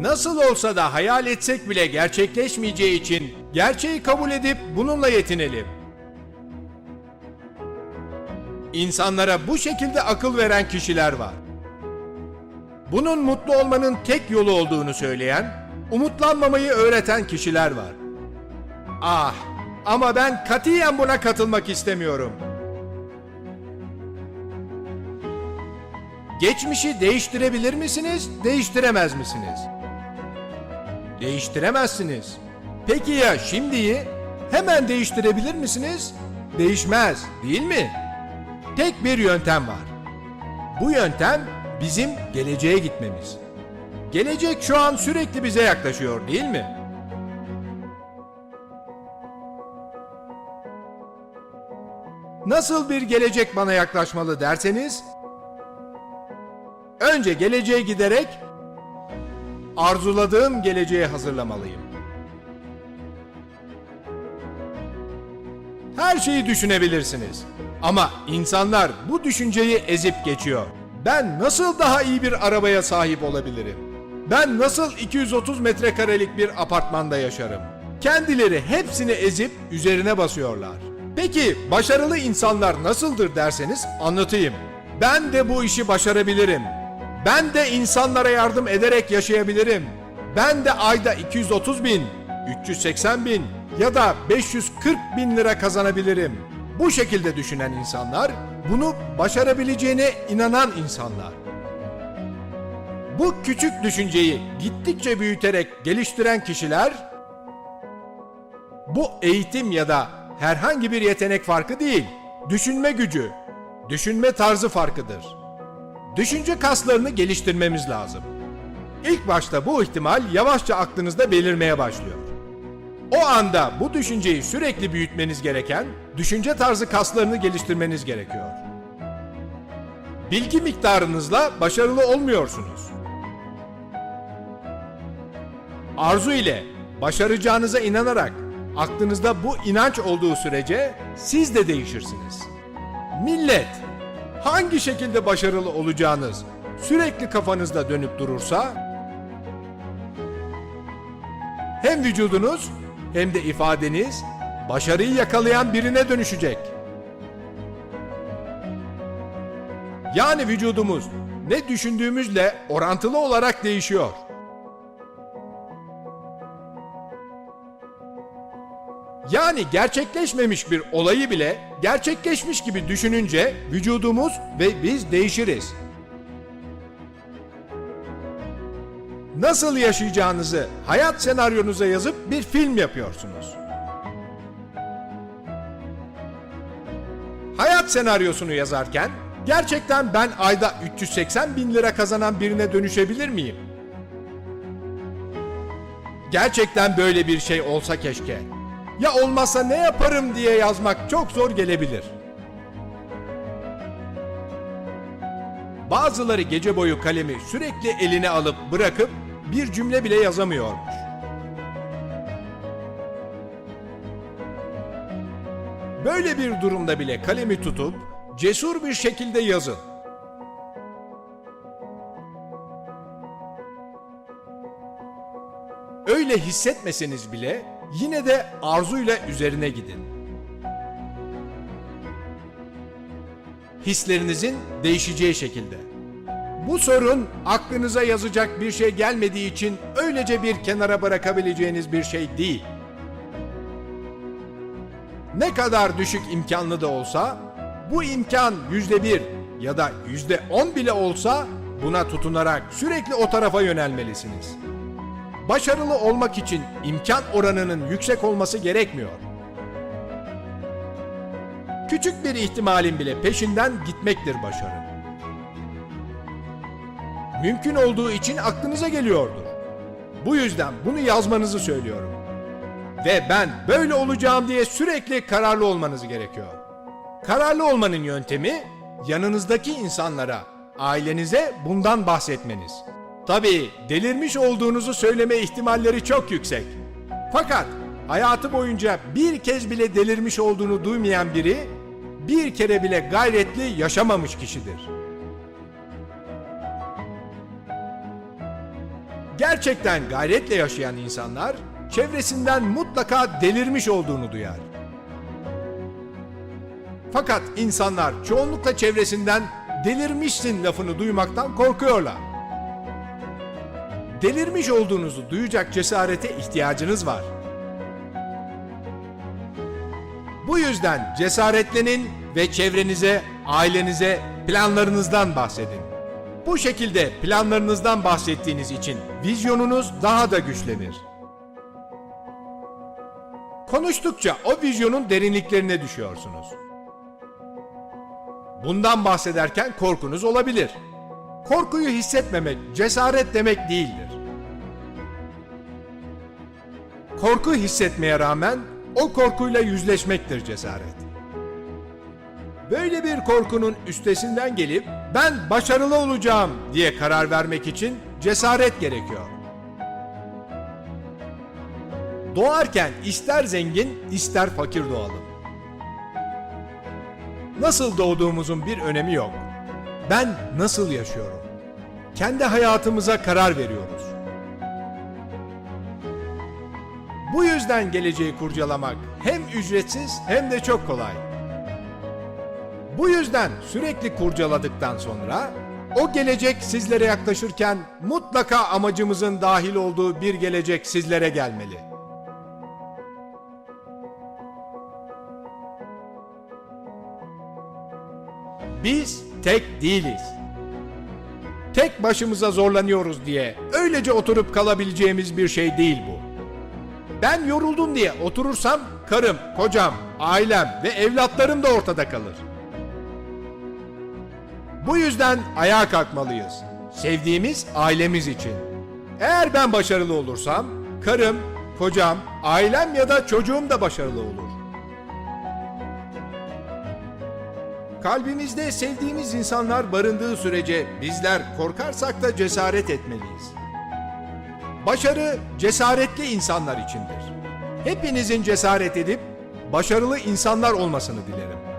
Nasıl olsa da hayal etsek bile gerçekleşmeyeceği için gerçeği kabul edip bununla yetinelim. İnsanlara bu şekilde akıl veren kişiler var. Bunun mutlu olmanın tek yolu olduğunu söyleyen, umutlanmamayı öğreten kişiler var. Ah, ama ben katiyen buna katılmak istemiyorum. Geçmişi değiştirebilir misiniz, değiştiremez misiniz? Değiştiremezsiniz. Peki ya şimdiyi hemen değiştirebilir misiniz? Değişmez, değil mi? Tek bir yöntem var. Bu yöntem bizim geleceğe gitmemiz. Gelecek şu an sürekli bize yaklaşıyor, değil mi? Nasıl bir gelecek bana yaklaşmalı derseniz, önce geleceğe giderek arzuladığım geleceğe hazırlamalıyım. Her şeyi düşünebilirsiniz. Ama insanlar bu düşünceyi ezip geçiyor. Ben nasıl daha iyi bir arabaya sahip olabilirim? Ben nasıl 230 metrekarelik bir apartmanda yaşarım? Kendileri hepsini ezip üzerine basıyorlar. Peki başarılı insanlar nasıldır derseniz anlatayım. Ben de bu işi başarabilirim. Ben de insanlara yardım ederek yaşayabilirim. Ben de ayda 230 bin, 380 bin ya da 540 bin lira kazanabilirim. Bu şekilde düşünen insanlar, bunu başarabileceğine inanan insanlar. Bu küçük düşünceyi gittikçe büyüterek geliştiren kişiler, bu eğitim ya da herhangi bir yetenek farkı değil, düşünme gücü, düşünme tarzı farkıdır. Düşünce kaslarını geliştirmemiz lazım. İlk başta bu ihtimal yavaşça aklınızda belirmeye başlıyor. O anda bu düşünceyi sürekli büyütmeniz gereken düşünce tarzı kaslarını geliştirmeniz gerekiyor. Bilgi miktarınızla başarılı olmuyorsunuz. Arzu ile başaracağınıza inanarak aklınızda bu inanç olduğu sürece siz de değişirsiniz. Millet hangi şekilde başarılı olacağınız sürekli kafanızda dönüp durursa hem vücudunuz hem de ifadeniz başarıyı yakalayan birine dönüşecek. Yani vücudumuz ne düşündüğümüzle orantılı olarak değişiyor. Yani gerçekleşmemiş bir olayı bile gerçekleşmiş gibi düşününce vücudumuz ve biz değişiriz. Nasıl yaşayacağınızı hayat senaryonuza yazıp bir film yapıyorsunuz. Hayat senaryosunu yazarken gerçekten ben ayda 380 bin lira kazanan birine dönüşebilir miyim? Gerçekten böyle bir şey olsa keşke. Ya olmazsa ne yaparım diye yazmak çok zor gelebilir. Bazıları gece boyu kalemi sürekli eline alıp bırakıp bir cümle bile yazamıyormuş. Böyle bir durumda bile kalemi tutup cesur bir şekilde yazın. Öyle hissetmeseniz bile yine de arzuyla üzerine gidin. Hislerinizin değişeceği şekilde. Bu sorun aklınıza yazacak bir şey gelmediği için öylece bir kenara bırakabileceğiniz bir şey değil. Ne kadar düşük imkanlı da olsa bu imkan yüzde bir ya da yüzde on bile olsa buna tutunarak sürekli o tarafa yönelmelisiniz. Başarılı olmak için imkan oranının yüksek olması gerekmiyor. Küçük bir ihtimalin bile peşinden gitmektir başarı. Mümkün olduğu için aklınıza geliyordur. Bu yüzden bunu yazmanızı söylüyorum. Ve ben böyle olacağım diye sürekli kararlı olmanız gerekiyor. Kararlı olmanın yöntemi yanınızdaki insanlara, ailenize bundan bahsetmeniz. Tabii delirmiş olduğunuzu söyleme ihtimalleri çok yüksek. Fakat hayatı boyunca bir kez bile delirmiş olduğunu duymayan biri bir kere bile gayretli yaşamamış kişidir. Gerçekten gayretle yaşayan insanlar çevresinden mutlaka delirmiş olduğunu duyar. Fakat insanlar çoğunlukla çevresinden delirmişsin lafını duymaktan korkuyorlar. Delirmiş olduğunuzu duyacak cesarete ihtiyacınız var. Bu yüzden cesaretlenin ve çevrenize, ailenize planlarınızdan bahsedin. Bu şekilde planlarınızdan bahsettiğiniz için vizyonunuz daha da güçlenir. Konuştukça o vizyonun derinliklerine düşüyorsunuz. Bundan bahsederken korkunuz olabilir. Korkuyu hissetmemek cesaret demek değildir. Korku hissetmeye rağmen o korkuyla yüzleşmektir cesaret. Böyle bir korkunun üstesinden gelip ben başarılı olacağım diye karar vermek için cesaret gerekiyor. Doğarken ister zengin ister fakir doğalım. Nasıl doğduğumuzun bir önemi yok. Ben nasıl yaşıyorum? Kendi hayatımıza karar veriyoruz. Bu yüzden geleceği kurcalamak hem ücretsiz hem de çok kolay. Bu yüzden sürekli kurcaladıktan sonra o gelecek sizlere yaklaşırken mutlaka amacımızın dahil olduğu bir gelecek sizlere gelmeli. Biz tek değiliz. Tek başımıza zorlanıyoruz diye öylece oturup kalabileceğimiz bir şey değil bu. Ben yoruldum diye oturursam karım, kocam, ailem ve evlatlarım da ortada kalır. Bu yüzden ayağa kalkmalıyız. Sevdiğimiz ailemiz için. Eğer ben başarılı olursam karım, kocam, ailem ya da çocuğum da başarılı olur. Kalbimizde sevdiğimiz insanlar barındığı sürece bizler korkarsak da cesaret etmeliyiz. Başarı cesaretli insanlar içindir. Hepinizin cesaret edip başarılı insanlar olmasını dilerim.